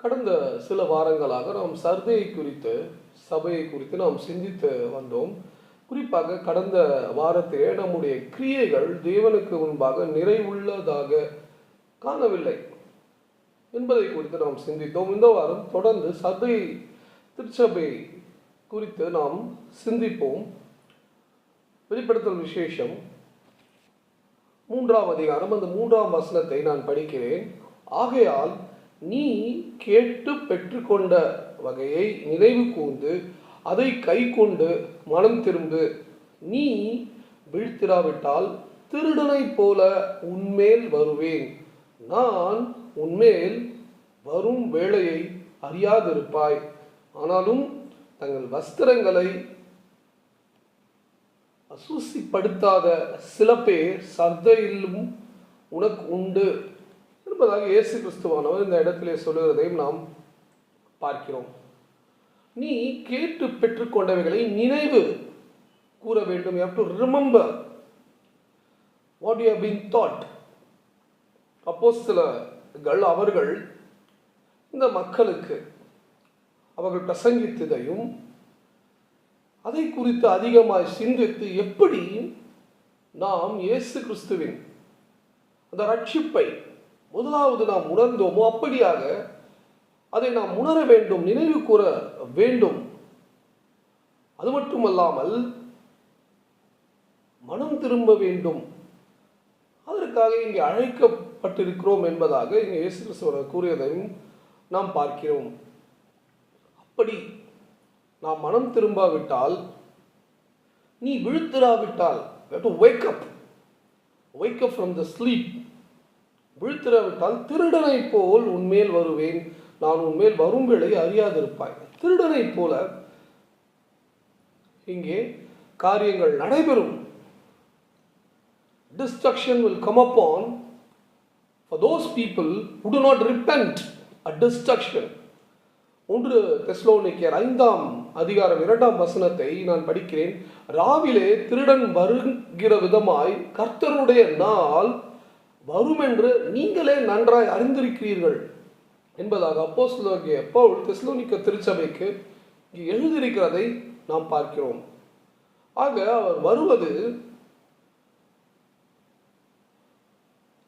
கடந்த சில வாரங்களாக நாம் சர்தையை குறித்து சபையை குறித்து நாம் சிந்தித்து வந்தோம். குறிப்பாக கடந்த வாரத்திலே நம்முடைய கிரியைகள் தேவனுக்கு முன்பாக நிறைவுள்ளதாக காணவில்லை என்பதை குறித்து நாம் சிந்தித்தோம். இந்த வாரம் தொடர்ந்து சபை திருச்சபை குறித்து நாம் சிந்திப்போம். வெளிப்படுத்தல் விசேஷம். மூன்றாம் அதிகாரம் அந்த மூன்றாம் வசனத்தை நான் படிக்கிறேன். ஆகையால் நீ கேட்டு பெற்றுக்கொண்ட வகையை நினைவு கூர்ந்து அதை கை கொண்டு மனம் திரும்பு. நீ வீழ்த்திராவிட்டால் திருடனைப் போல உன்மேல் வருவேன். நான் உன்மேல் வரும் வேளையை அறியாதிருப்பாய். ஆனாலும் தங்கள் வஸ்திரங்களை அசூசிப்படுத்தாத சில பேர் சர்தையிலும் உனக்கு உண்டு. என்பதாக இயேசு கிறிஸ்துவானவர் இந்த இடத்திலே சொல்லுகிறதையும் நாம் பார்க்கிறோம். நீ கேட்டு பெற்றுக்கொண்டவைகளை நினைவு கூற வேண்டும். You to remember what you been thought அப்போஸ்தலர்கள் அவர்கள் இந்த மக்களுக்கு அவர்கள் பிரசங்கித்ததையும் அதை குறித்து அதிகமாக சிந்தித்து எப்படி நாம் இயேசு கிறிஸ்துவின் அந்த ரட்சிப்பை முதலாவது நாம் உணர்ந்தோமோ அப்படியாக அதை நாம் உணர வேண்டும் நினைவு கூற வேண்டும். அது மட்டுமல்லாமல் மனம் திரும்ப வேண்டும். அதற்காக இங்கே அழைக்கப்பட்டிருக்கிறோம் என்பதாக இங்கே இயேசு கூறியதையும் நாம் பார்க்கிறோம். அப்படி நாம் மனம் திரும்பாவிட்டால் நீ விழுத்திராவிட்டால் to wake up. Wake up from விழுத்திராவிட்டால் திருடனை போல் உன்மேல் வருவேன். நான் உன்மேல் வரும் வேளை அறியாதிருப்பாய். திருடனை போல இங்கே காரியங்கள் நடைபெறும். Destruction will come up on for those people do not repent. A destruction ஒன்று தெஸ்லோனிக்கியர் ஐந்தாம் அதிகாரம் இரண்டாம் வசனத்தை நான் படிக்கிறேன். ராவிலே திருடன் வருகிற விதமாய் கர்த்தருடைய நாள் வரும் என்று நீங்களே நன்றாய் அறிந்திருக்கிறீர்கள். என்பதாக அப்போ அப்போஸ்தலனாகிய பவுல் தெஸ்லோனிக்க திருச்சபைக்கு இங்கு எழுதியிருக்கிறதை நாம் பார்க்கிறோம். ஆக அவர் வருவது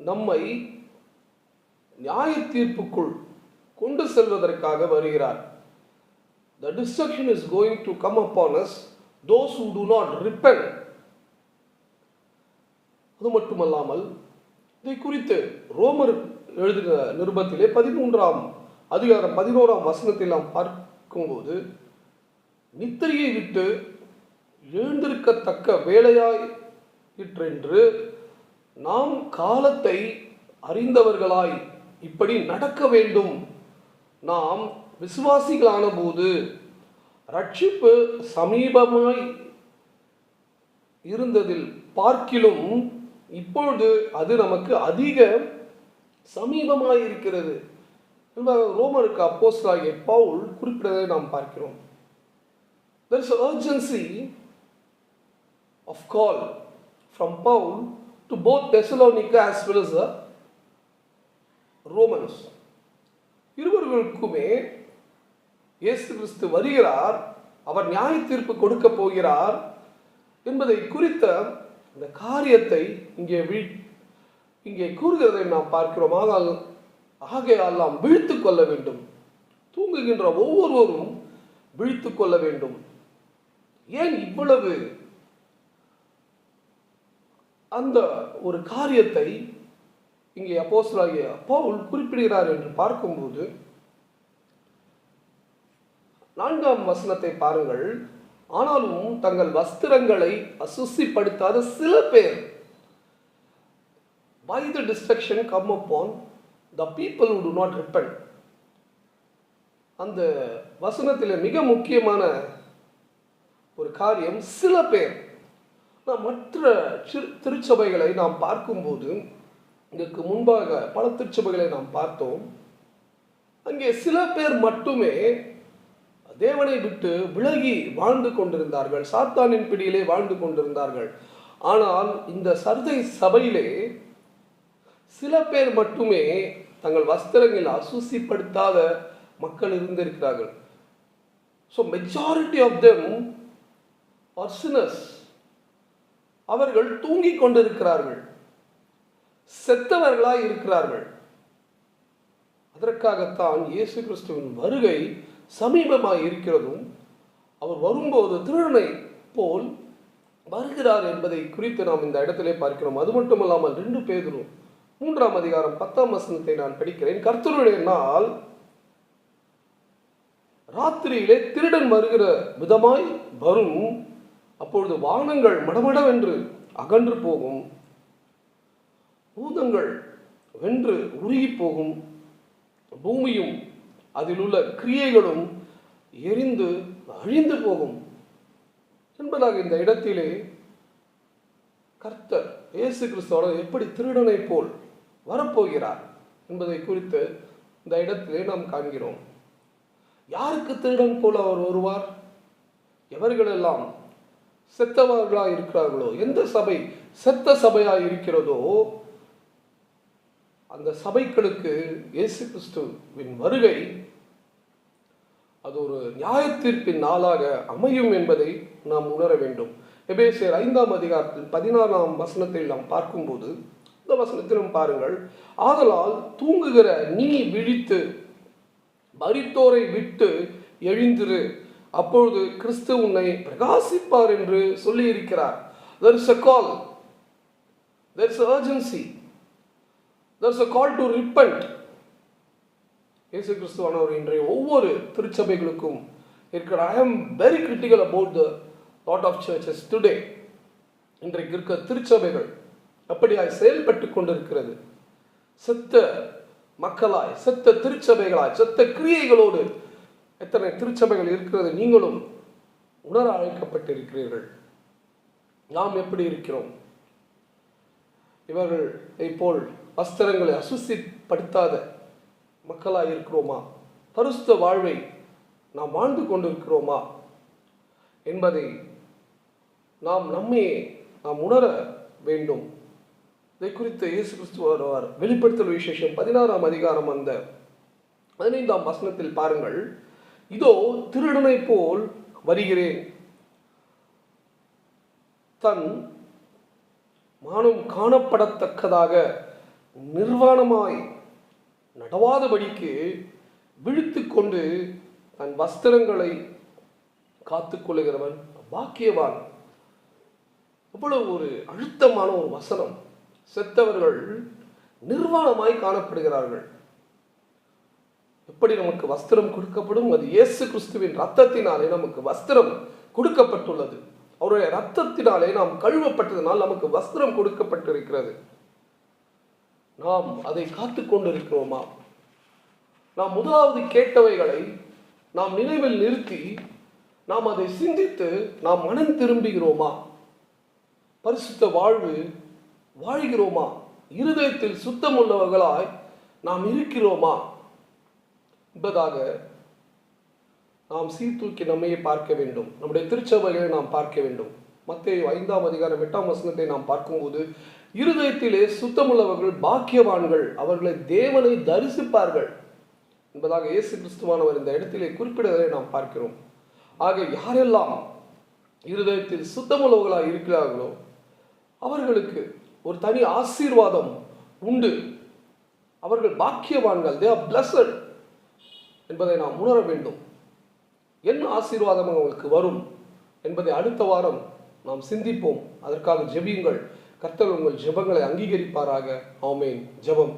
நம்மை நியாய தீர்ப்புக்குள் கொண்டு செல்வதற்காக வருகிறார். The destruction is going to come upon us those who do not repent அது மட்டுமல்லாமல் இதை குறித்து ரோமர் எழுதின நிருபத்திலே பதிமூன்றாம் அதிகாரம் பதினோராம் வசனத்தில் நாம் பார்க்கும்போது நித்திரையை விட்டு எழுந்திருக்கத்தக்க வேலையாயிற்றென்று நாம் காலத்தை அறிந்தவர்களாய் இப்படி நடக்க வேண்டும். நாம் விசுவாசிகளான போது ரட்சிப்பு சமீபமாய் இருந்ததில் பார்க்கிலும் இப்பொழுது அது நமக்கு அதிக சமீபமாக இருக்கிறது என்பதாக அப்போஸ் ஆகிய பவுல் குறிப்பிட்டதை நாம் பார்க்கிறோம் there is urgency of call from Paul to both Thessalonica as well as the Romans. இருவர்களுக்குமே இயேசு கிறிஸ்து வருகிறார் அவர் நியாய தீர்ப்பு கொடுக்க போகிறார் என்பதை குறித்த அந்த காரியத்தை இங்கே வீ இங்கே கூறுகிறதை நாம் பார்க்கிறோம். ஆனால் ஆகையெல்லாம் விழித்து கொள்ள வேண்டும். தூங்குகின்ற ஒவ்வொருவரும் விழித்து கொள்ள வேண்டும். ஏன் இவ்வளவு அந்த ஒரு காரியத்தை இங்கே அப்போசலாகிய பவுல் குறிப்பிடுகிறார் என்று பார்க்கும்போது நான்காம் வசனத்தை பாருங்கள். ஆனாலும் தங்கள் வஸ்திரங்களை அசுசிப்படுத்தாத சில பேர். By the destruction come upon the people do not repent அந்த வசனத்தில் மிக முக்கியமான ஒரு காரியம் சில பேர். நாம் மற்ற சிறு திருச்சபைகளை நாம் பார்க்கும்போது இதற்கு முன்பாக பல திருச்சபைகளை நாம் பார்த்தோம். அங்கே சில பேர் மட்டுமே தேவனை விட்டு விலகி வாழ்ந்து கொண்டிருந்தார்கள். சாத்தானின் பிடியிலே வாழ்ந்து கொண்டிருந்தார்கள். ஆனால் இந்த சர்தை சபையிலே சில பேர் மட்டுமே தங்கள் வஸ்திரங்களை அசுசிப்படுத்தாத மக்கள் இருந்திருக்கிறார்கள். So majority of them are அவர்கள் தூங்கிக் கொண்டிருக்கிறார்கள். செத்தவர்களாய் இருக்கிறார்கள். அதற்காகத்தான் இயேசு கிறிஸ்துவின் வருகை சமீபமாய் இருக்கிறதும் அவர் வரும்போது திருடனை போல் வருகிறார் என்பதை குறித்து நாம் இந்த இடத்திலே பார்க்கிறோம். அது மட்டுமல்லாமல் ரெண்டு பேரும் மூன்றாம் அதிகாரம் பத்தாம் வசனத்தை நான் படிக்கிறேன். கர்த்தருடைய நாள் ராத்திரியிலே திருடன் வருகிற விதமாய் வரும். அப்பொழுது வானங்கள் மடமடவென்று அகன்று போகும். பூதங்கள் வென்று உருகி போகும். பூமியும் அதில் உள்ள கிரியைகளும் எரிந்து அழிந்து போகும். என்பதாக இந்த இடத்திலே கர்த்தர் இயேசு கிறிஸ்துவோட எப்படி திருடனை போல் வரப்போகிறார் என்பதை குறித்து இந்த இடத்திலே நாம் காண்கிறோம். யாருக்கு திருடன் போல் அவர் வருவார்? எவர்களெல்லாம் செத்தவர்களாக இருக்கிறார்களோ எந்த சபை செத்த சபையாக இருக்கிறதோ அந்த சபைகளுக்கு இயேசு கிறிஸ்துவின் வருகை அது ஒரு நியாயத்தீர்ப்பின் நாளாக அமையும் என்பதை நாம் உணர வேண்டும். எபேசியர் ஐந்தாம் அதிகாரத்தில் பதினாறாம் வசனத்தில் நாம் பார்க்கும்போது இந்த வசனத்திலும் பாருங்கள் ஆதலால் தூங்குகிற நீ விழித்து மரித்தோரை விட்டு எழுந்திரு. அப்பொழுது கிறிஸ்து உன்னை பிரகாசிப்பார் என்று சொல்லி இருக்கிறார் there is a call. There is there's a call to repent இயேசு கிறிஸ்துவானவர் இன்றைய ஒவ்வொரு திருச்சபைகளுக்கும் இருக்கிற I am very critical about the lot of churches today இன்றைக்கு இருக்க திருச்சபைகள் அப்படியாய் செயல்பட்டு கொண்டிருக்கிறது. செத்த மக்களாய் செத்த திருச்சபைகளாய் செத்த கிரியைகளோடு எத்தனை திருச்சபைகள் இருக்கிறது நீங்களும் உணர அழைக்கப்பட்டிருக்கிறீர்கள். நாம் எப்படி இருக்கிறோம்? இவர்கள் போல் வஸ்திரங்களை அசுசிப்படுத்தாத மக்களாக இருக்கிறோமா பரிசுத்த வாழ்வை நாம் வாழ்ந்து கொண்டிருக்கிறோமா? என்பதை நாம் நம்மே நாம் உணர வேண்டும். இதை குறித்து இயேசு கிறிஸ்துவார் வெளிப்படுத்தல் விசேஷம் பதினாறாம் அதிகாரம் அந்த பதினைந்தாம் வசனத்தில் பாருங்கள். இதோ திருடனை போல் வருகிறேன். தன் மானம் காணப்படத்தக்கதாக நிர்வாணமாய் நடவாதபடிக்கு விழுத்து கொண்டு தன் வஸ்திரங்களை காத்துக்கொள்ளுகிறவன் பாக்கியவான். அவ்வளவு ஒரு அழுத்தமான ஒரு வசனம். செத்தவர்கள் நிர்வாணமாய் காணப்படுகிறார்கள். எப்படி நமக்கு வஸ்திரம் கொடுக்கப்படும்? அது இயேசு கிறிஸ்துவின் ரத்தத்தினாலே நமக்கு வஸ்திரம் கொடுக்கப்பட்டுள்ளது. அவருடைய ரத்தத்தினாலே நாம் கழுவப்பட்டதனால் நமக்கு வஸ்திரம் கொடுக்கப்பட்டிருக்கிறது. நாம் அதை காத்து கொண்டிருக்கிறோமா? நாம் முதலாவது கேட்டவைகளை நாம் நினைவில் நிறுத்தி நாம் அதை சிந்தித்து நாம் மனம் திரும்புகிறோமா? பரிசுத்த வாழ்வு வாழ்கிறோமா? இருதயத்தில் சுத்தம் உள்ளவர்களாய் நாம் இருக்கிறோமா? என்பதாக நாம் சீர்தூக்கி நம்மையே பார்க்க வேண்டும். நம்முடைய திருச்சபைகளை நாம் பார்க்க வேண்டும். மத்திய ஐந்தாம் அதிகாரம் எட்டாம் வசனத்தை நாம் பார்க்கும்போது இருதயத்திலே சுத்தமுள்ளவர்கள் பாக்கியவான்கள் அவர்களை தேவனை தரிசிப்பார்கள். என்பதாக இயேசு கிறிஸ்துவானவர் இந்த இடத்திலே குறிப்பிடுவதை நாம் பார்க்கிறோம். ஆக யாரெல்லாம் இருதயத்தில் சுத்தமுள்ளவர்களாக இருக்கிறார்களோ அவர்களுக்கு ஒரு தனி ஆசீர்வாதம் உண்டு. அவர்கள் பாக்கியவான்கள் தே ஆர் பிளஸட் என்பதை நாம் உணர வேண்டும். என்ன ஆசீர்வாதம் அவங்களுக்கு வரும் என்பதை அடுத்த வாரம் நாம் சிந்திப்போம். அதற்காக ஜெபியுங்கள். கர்த்தர் உங்கள் ஜெபங்களை அங்கீகரிப்பாராக. ஆமேன். ஜெபம்.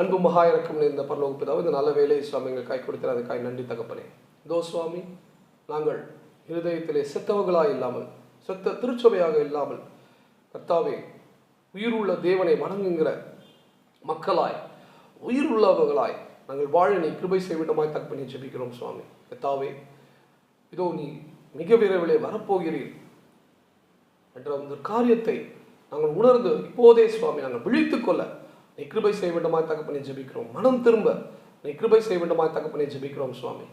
அன்பு மகா இறக்கம் இந்த பரலோக இந்த நல்ல வேலை சுவாமி எங்கள் கை கொடுத்தார் அதுக்காய் நன்றி தகப்பனே. இதோ சுவாமி நாங்கள் இருதயத்திலே செத்தவர்களாக இல்லாமல் செத்த திருச்சபையாக இல்லாமல் கர்த்தாவே உயிருள்ள தேவனை வணங்குங்கிற மக்களாய் உயிர் உள்ளவர்களாய் நாங்கள் வாழ நீ கிருபை செய்விடமாய் தகப்பனே ஜெபிக்கிறோம் சுவாமி. கர்த்தாவே இதோ நீ மிக விரைவிலே வரப்போகிறீர். என்ற அந்த காரியத்தை நாங்கள் உணர்ந்து இப்போதே சுவாமி நாங்கள் விழித்துக் கொள்ள நீ கிருபை செய்ய வேண்டுமாய் தகப்பனை ஜெபிக்கிறோம். மனம் திரும்ப நீ கிருபை செய்ய வேண்டுமா தகப்பனை ஜெபிக்கிறோம் சுவாமி.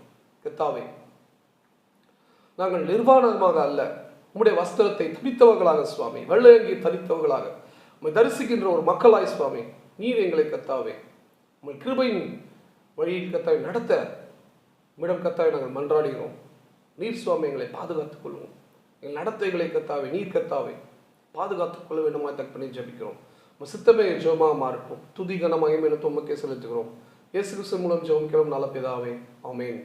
கத்தாவே நாங்கள் நிர்வாணமாக அல்ல உம்முடைய வஸ்திரத்தை தரித்தவர்களாக சுவாமி வெள்ளையங்கி தரித்தவர்களாக உம்மை தரிசிக்கின்ற ஒரு மக்களாய் சுவாமி நீர் எங்களை கத்தாவே உங்கள் கிருபையின் வழியில் கத்தாவை நடத்த மிடம் கத்தாவை நாங்கள் மன்றாடுகிறோம். நீர் சுவாமி எங்களை பாதுகாத்துக் கொள்வோம். எங்கள் நடத்தைகளை கத்தாவே நீர் கத்தாவே பாதுகாத்துக் கொள்ள வேண்டுமா தற்பனை ஜபிக்கிறோம். உம் சித்தமே ஜெபமாக மாறுப்போம் துதி கன மகிமையில உமக்கே செலுத்துகிறோம். இயேசு கிறிஸ்து மூலம் ஜெபிக்கிறோம் நல்ல பிதாவே ஆமென்.